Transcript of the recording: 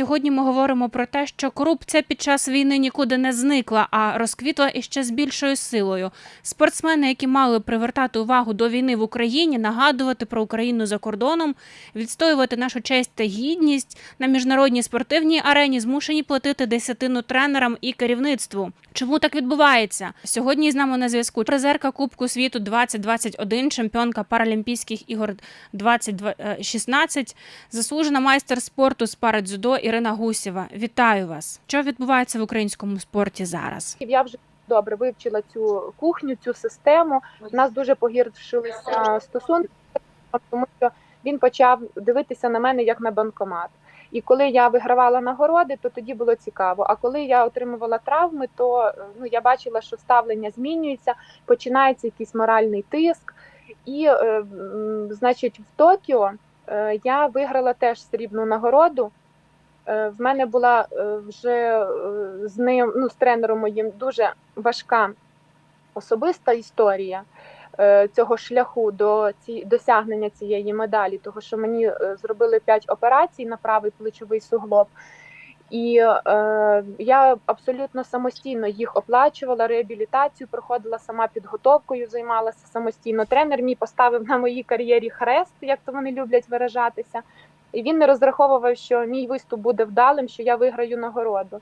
Сьогодні ми говоримо про те, що корупція під час війни нікуди не зникла, а розквітла іще з більшою силою. Спортсмени, які мали привертати увагу до війни в Україні, нагадувати про Україну за кордоном, відстоювати нашу честь та гідність на міжнародній спортивній арені, змушені платити десятину тренерам і керівництву. Чому так відбувається? Сьогодні з нами на зв'язку призерка Кубку світу 2021, чемпіонка Паралімпійських ігор 2016, заслужена майстер спорту з парадзюдо Ірина Гусєва. Вітаю вас! Що відбувається в українському спорті зараз? Я вже добре вивчила цю кухню, цю систему. У нас дуже погіршилися стосунки, тому що він почав дивитися на мене як на банкомат. І коли я вигравала нагороди, то тоді було цікаво. А коли я отримувала травми, то ну я бачила, що ставлення змінюється, починається якийсь моральний тиск. І, е, значить, в Токіо е, я виграла теж срібну нагороду. Е, В мене була е, вже е, з ним, ну, з тренером моїм дуже важка особиста історія цього шляху до ці, досягнення цієї медалі, того що мені зробили 5 операцій на правий плечовий суглоб. І е, я абсолютно самостійно їх оплачувала, реабілітацію проходила сама підготовкою, займалася самостійно. Тренер мій поставив на моїй кар'єрі хрест, як то вони люблять виражатися. І він не розраховував, що мій виступ буде вдалим, що я виграю нагороду.